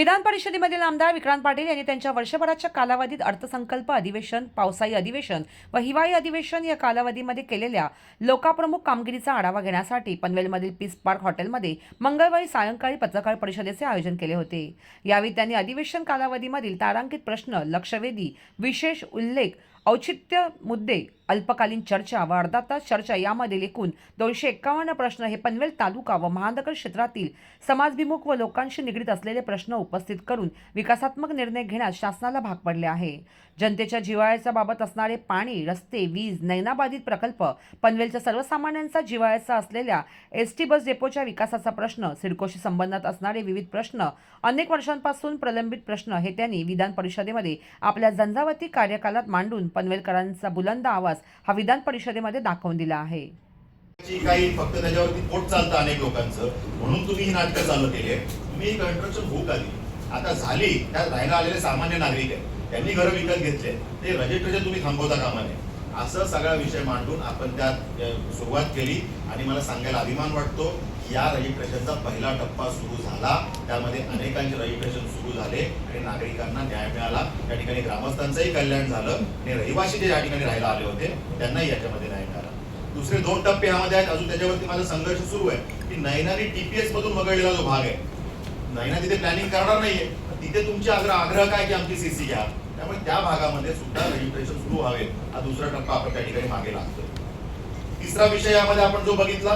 विधान परिषदेमधील आमदार विक्रांत पाटील यांनी त्यांच्या वर्षभराच्या कालावधीत अर्थसंकल्प अधिवेशन पावसाळी अधिवेशन व हिवाळी अधिवेशन या कालावधीमध्ये केलेल्या लोकाप्रमुख कामगिरीचा आढावा घेण्यासाठी पनवेलमधील पीस पार्क हॉटेलमध्ये मंगळवारी सायंकाळी पत्रकार परिषदेचे आयोजन केले होते. यावेळी त्यांनी अधिवेशन कालावधीमधील तारांकित प्रश्न लक्षवेधी विशेष उल्लेख औचित्य मुद्दे अल्पकालीन चर्चा व अर्धा तास चर्चा यामधील एकूण दोनशे एक्कावन्न प्रश्न हे पनवेल तालुका व महानगर क्षेत्रातील समाजभिमुख व लोकांशी निगडीत असलेले प्रश्न उपस्थित करून विकासात्मक निर्णय घेण्यास शासनाला भाग पडले आहे. जनतेच्या जिवाळ्याच्या बाबत असणारे पाणी रस्ते वीज नैनाबाधित प्रकल्प पनवेलच्या सर्वसामान्यांचा जिवाळ्याचा असलेल्या एस टी बस डेपोच्या विकासाचा प्रश्न सिडकोशी संबंधात असणारे विविध प्रश्न अनेक वर्षांपासून प्रलंबित प्रश्न हे त्यांनी विधान परिषदेमध्ये आपल्या झंझावती कार्यकालात मांडून पनवेलकरांचा बुलंद आवाज हा विधान परिषदेमध्ये दाखवून दिला आहे. काही फक्त त्याच्यावरती पोट चालतं अनेक लोकांचं म्हणून तुम्ही ही नाटकं चालू केली आहे तुम्ही कंट्रक्शन हुक आली आता झाली त्यात राहायला आलेले सामान्य नागरिक आहे त्यांनी घरं विकत घेतले. ते रजिस्ट्रेशन तुम्ही थांबवता कामा नये असं सगळा विषय मांडून आपण त्यात सुरुवात केली. आणि मला सांगायला अभिमान वाटतो या रजिस्ट्रेशनचा पहिला टप्पा सुरू झाला. त्यामध्ये अनेकांचे रजिस्ट्रेशन सुरू झाले. आणि नागरिकांना न्याय मिळाला. त्या ठिकाणी ग्रामस्थांचंही कल्याण झालं. आणि रहिवासी जे या ठिकाणी राहायला आले होते त्यांनाही याच्यामध्ये न्याय मिळाला. दुसरे दोन टप्पे यामध्ये आहेत. अजून त्याच्यावरती माझा संघर्ष सुरू आहे. की नैनाने टीपीएस मधून वगळलेला जो भाग आहे. नैना तिथे प्लॅनिंग करणार नाहीये. तिथे तुमची आग्रह आग्रह काय की आमची सीसी घ्या? त्यामुळे त्या भागामध्ये सुद्धा रजिस्ट्रेशन सुरू व्हावे. हा दुसरा टप्पा आपण त्या ठिकाणी मागे लागतोय. तिसरा विषय यामध्ये आपण जो बघितला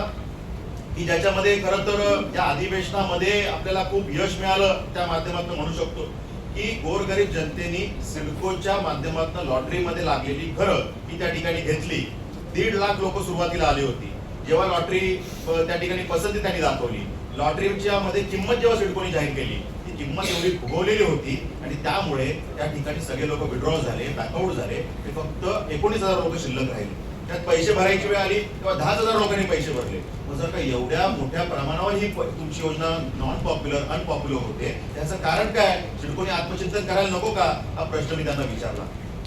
की ज्याच्यामध्ये खरं तर या अधिवेशनामध्ये आपल्याला खूप यश मिळालं त्या माध्यमातून म्हणू शकतो की गोरगरीब जनतेने सिडकोच्या माध्यमातून लॉटरीमध्ये लागलेली घरं ही त्या ठिकाणी घेतली. दीड लाख लोक सुरुवातीला आली होती. जेव्हा लॉटरी त्या ठिकाणी पसंती त्यांनी दाखवली. लॉटरीच्या मध्ये किंमत जेव्हा सिडकोने जाहीर केली किंमत एवढी भोगवलेली होती आणि त्यामुळे त्या ठिकाणी सगळे लोक विड्रॉ झाले बॅकआउट झाले. ते फक्त एकोणीस हजार लोक शिल्लक राहिले. त्यात पैसे भरायची वेळ आली तेव्हा दहा हजार लोकांनी पैसे भरले. मग जर का एवढ्या मोठ्या प्रमाणावर ही तुमची योजना नॉन पॉप्युलर अनपॉप्युलर होते त्याचं कारण काय? सिडकोने आत्मचिंतन करायला नको का? हा प्रश्न मी त्यांना विचारला.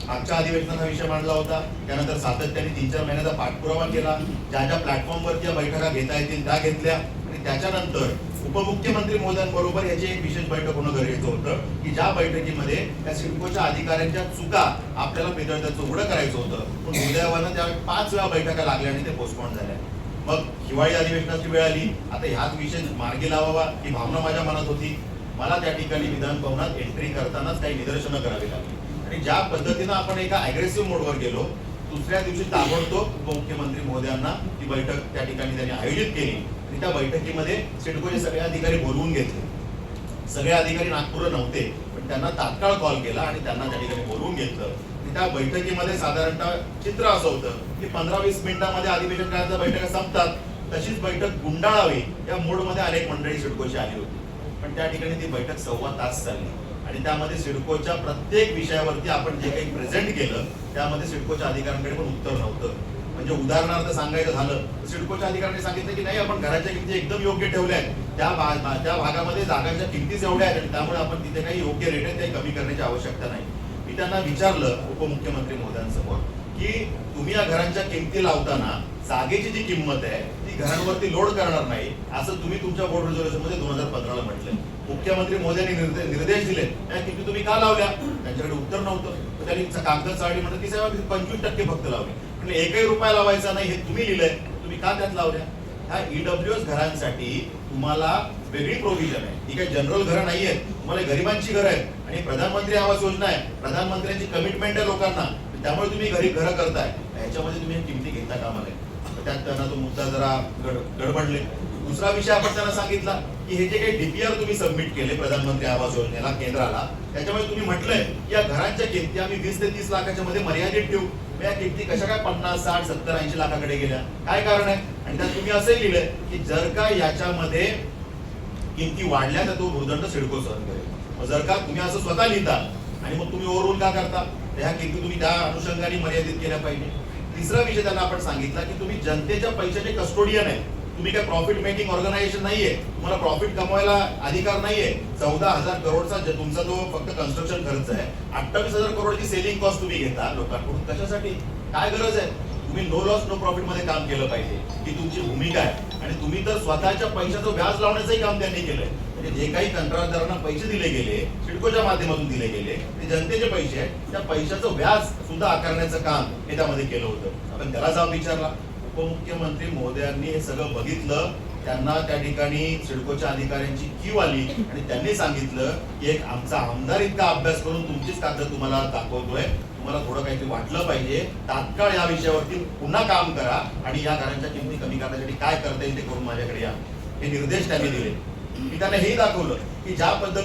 मागच्या अधिवेशनात हा विषय मांडला होता. त्यानंतर सातत्याने तीन चार महिन्याचा पाठपुरावा केला. ज्या ज्या प्लॅटफॉर्मवर या बैठका घेता येतील त्या घेतल्या. आणि त्याच्यानंतर उपमुख्यमंत्री मोदयांबरोबर याची एक विशेष बैठक होणं गरजेचं होतं की ज्या बैठकीमध्ये त्या सिडकोच्या अधिकाऱ्यांच्या चुका आपल्याला पेदळत्याचं उघडं करायचं होतं. पण दुर्दैवानं त्या पाच वेळा बैठका लागल्या आणि ते पोस्टपोन झाल्या. मग हिवाळी अधिवेशनाची वेळ आली. आता ह्याच विषय मार्गी लावावा ही भावना माझ्या मनात होती. मला त्या ठिकाणी विधान भवनात एंट्री करतानाच काही निदर्शनं करावी लागली. आणि ज्या पद्धतीनं आपण एका अग्रेसिव्ह मोडवर गेलो दुसऱ्या दिवशी ताबडतोब मुख्यमंत्री महोदयांना ती बैठक त्या ठिकाणी त्यांनी आयोजित केली. आणि त्या बैठकीमध्ये सिडकोचे सगळे अधिकारी बोलवून घेतले. सगळे अधिकारी नागपूर नव्हते पण त्यांना तात्काळ कॉल केला आणि त्यांना त्या ठिकाणी बोलवून घेतलं. आणि त्या बैठकीमध्ये साधारणतः चित्र असं होतं की पंधरा वीस मिनिटांमध्ये अधिवेशन करायचं बैठका संपतात. तशीच बैठक गुंडाळावी या मोडमध्ये अनेक मंडळी सिडकोची आली होती. पण त्या ठिकाणी ती बैठक सव्वा तास चालली. आणि त्यामध्ये सिडकोच्या प्रत्येक विषयावरती आपण जे काही प्रेझेंट केलं त्यामध्ये सिडकोच्या अधिकाऱ्यांकडे पण उत्तर नव्हतं. म्हणजे उदाहरणार्थ सांगायचं झालं तर सिडकोच्या अधिकाऱ्यांनी सांगितलं की नाही आपण घराच्या किमती एकदम योग्य ठेवल्या आहेत. त्या त्या भागामध्ये जागांच्या किमतीच एवढ्या आहेत आणि त्यामुळे आपण तिथे काही योग्य रेट आहेत ते कमी करण्याची आवश्यकता नाही. मी त्यांना विचारलं उपमुख्यमंत्री महोदयांसमोर की तुम्ही या घरांच्या किमती लावताना जागेची जी किंमत आहे ती घरांवरती लोड करणार नाही असं तुम्ही तुमच्या बोर्ड रिझर्वेशनमध्ये दोन हजार पंधराला म्हटलं मुख्यमंत्री मोदयांनी निर्देश दिले या किमती तुम्ही का लावल्या? त्यांच्याकडे उत्तर नव्हतं. त्यांनी कागद चाळली म्हणत की साहेब पंचवीस टक्के फक्त लावले. म्हणजे एकही रुपया लावायचा नाही हे तुम्ही लिहिलंय. तुम्ही का त्यात लावल्या? ह्या ईडब्ल्यू एस घरांसाठी तुम्हाला वेगळी प्रोव्हिजन आहे. ही काही जनरल घरं नाही आहेत तुम्हाला गरिबांची घरं आहेत. आणि प्रधानमंत्री आवास योजना आहे. प्रधानमंत्र्यांची कमिटमेंट आहे लोकांना. त्यामुळे तुम्ही घरी घरं करताय. याच्यामध्ये तुम्ही किमती घेता कामा नये त्यात त्यांना तो मुद्दा जरा गडबडले. दुसरा विषय आपण त्यांना सांगितला की हे जे काही डीपीआर तुम्ही सबमिट केले प्रधानमंत्री आवास योजनेला केंद्राला त्याच्यामध्ये तुम्ही म्हटलंय की या घरांच्या किमती आम्ही वीस ते तीस लाखाच्या मध्ये मर्यादित ठेवू. या किमती कशा काय पन्नास साठ सत्तर ऐंशी लाखाकडे गेल्या? काय कारण आहे? आणि त्यात तुम्ही असंही लिहिलंय की जर का याच्यामध्ये किमती वाढल्या तर तो भूदंड सिडको सहन करेल. मग जर का तुम्ही असं स्वतः लिहिता आणि मग तुम्ही ओव्हरऑल का करता? ह्या किमती तुम्ही त्या अनुषंगाने मर्यादित केल्या पाहिजे. तिसरा विषय त्यांना आपण सांगितला की तुम्ही जनतेच्या पैशाचे कस्टोडियन आहे तुम्ही काय प्रॉफिट मेकिंग ऑर्गनायझेशन नाहीये. तुम्हाला प्रॉफिट कमवायला अधिकार नाहीये. चौदा हजार करोडचा तुमचा जो फक्त कन्स्ट्रक्शन खर्च आहे. अठ्ठावीस हजार करोडची सेलिंग कॉस्ट तुम्ही घेता लोकांकडून. कशासाठी? काय गरज आहे? तुम्ही नो लॉस नो प्रॉफिटमध्ये काम केलं पाहिजे. ही तुमची भूमिका आहे. आणि तुम्ही तर स्वतःच्या पैशाचं व्याज लावण्याचंही काम त्यांनी केलंय. म्हणजे जे काही कंत्राटदारांना पैसे दिले गेले सिडकोच्या माध्यमातून दिले गेले ते जनतेचे पैसे आहेत. त्या पैशाचं व्याज सुद्धा आकारण्याचं काम हे त्यामध्ये केलं होतं. आपण त्याला जाब विचारला. उपमुख्यमंत्री महोदयांनी हे सगळं बघितलं. त्यांना त्या ठिकाणी सिडकोच्या अधिकाऱ्यांची क्यू आली आणि त्यांनी सांगितलं की एक आमचा आमदार इतका अभ्यास करून तुमचीच कागद तुम्हाला दाखवतोय. तुम्हाला थोडं काहीतरी वाटलं पाहिजे. तात्काळ या विषयावरती पुन्हा काम करा आणि या घरांच्या किमती कमी करण्यासाठी काय करता येईल ते करून माझ्याकडे या. हे निर्देश त्यांनी दिले. मी त्यांना हे दाखवलं की ज्या पद्धती